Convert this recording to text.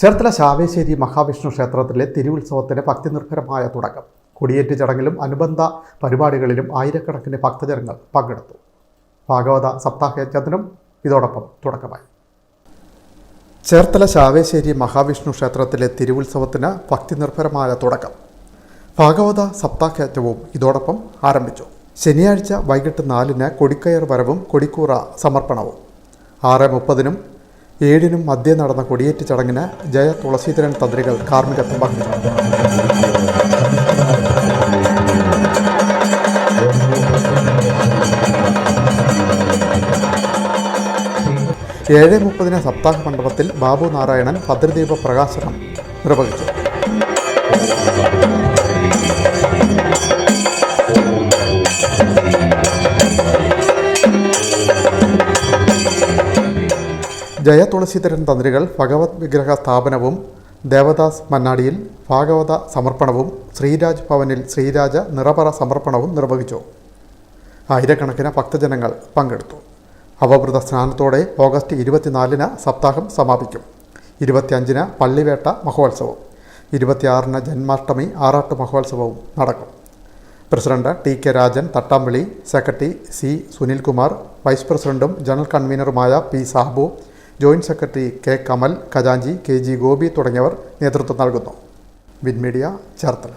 ചേർത്തല ശാവേശ്ശേരി മഹാവിഷ്ണു ക്ഷേത്രത്തിലെ തിരുവുത്സവത്തിന് ഭക്തിനിർഭരമായ തുടക്കം. കൊടിയേറ്റ് ചടങ്ങിലും അനുബന്ധ പരിപാടികളിലും ആയിരക്കണക്കിന് ഭക്തജനങ്ങൾ പങ്കെടുത്തു. ഭാഗവത സപ്താഹയജ്ഞത്തിനും ഇതോടൊപ്പം തുടക്കമായി. ചേർത്തല ശാവേശ്ശേരി മഹാവിഷ്ണു ക്ഷേത്രത്തിലെ തിരുവുത്സവത്തിന് ഭക്തിനിർഭരമായ തുടക്കം. ഭാഗവത സപ്താഹയജ്ഞവും ഇതോടൊപ്പം ആരംഭിച്ചു. ശനിയാഴ്ച വൈകിട്ട് നാലിന് കൊടിക്കയർ വരവും കൊടിക്കൂറ സമർപ്പണവും. ആറ് മുപ്പതിനും ഏഴിനും മധ്യേ നടന്ന കൊടിയേറ്റ് ചടങ്ങിന് ജയ തുളസീധരൻ തന്ത്രികൾ കാർമ്മികത്വം വഹിച്ചു ഏഴ് മുപ്പതിന് സപ്താഹ മണ്ഡപത്തിൽ ബാബു നാരായണൻ ഭദ്രദീപ പ്രകാശനം നിർവഹിച്ചു. ജയ തുളസീധരൻ തന്ത്രികൾ ഭഗവത് വിഗ്രഹ സ്ഥാപനവും ദേവദാസ് മന്നാടിയിൽ ഭാഗവത സമർപ്പണവും ശ്രീരാജ് ഭവനിൽ ശ്രീരാജ നിറപറ സമർപ്പണവും നിർവഹിച്ചു. ആയിരക്കണക്കിന് ഭക്തജനങ്ങൾ പങ്കെടുത്തു. അവബൃത സ്നാനത്തോടെ ഓഗസ്റ്റ് ഇരുപത്തിനാലിന് സപ്താഹം സമാപിക്കും. ഇരുപത്തിയഞ്ചിന് പള്ളിവേട്ട മഹോത്സവം. ഇരുപത്തിയാറിന് ജന്മാഷ്ടമി ആറാട്ട് മഹോത്സവവും നടക്കും. President T K Rajan Thattampilly secretary C Sunilkumar vice പ്രസിഡന്റും general കൺവീനറുമായ P Sabu joint secretary K Kamal ഖജാഞ്ചി K G Gopi തുടങ്ങിയവർ നേതൃത്വം നൽകുന്നു. വിൻമീഡിയ ചേർത്തല.